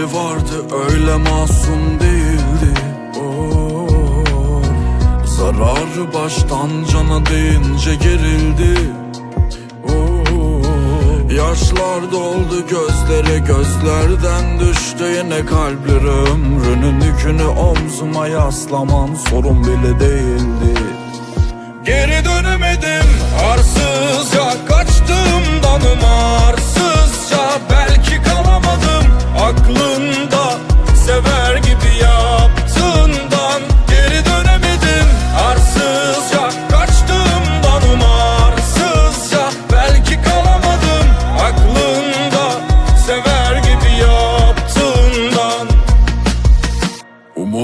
Gözleri vardı öyle masum değildi oh. Zararı baştan cana değince gerildi. Oh, yaşlar doldu gözlere gözlerden düştü yine kalplere Ömrünün yükünü omzuma yaslaman sorun bile değildi Geri dönemedim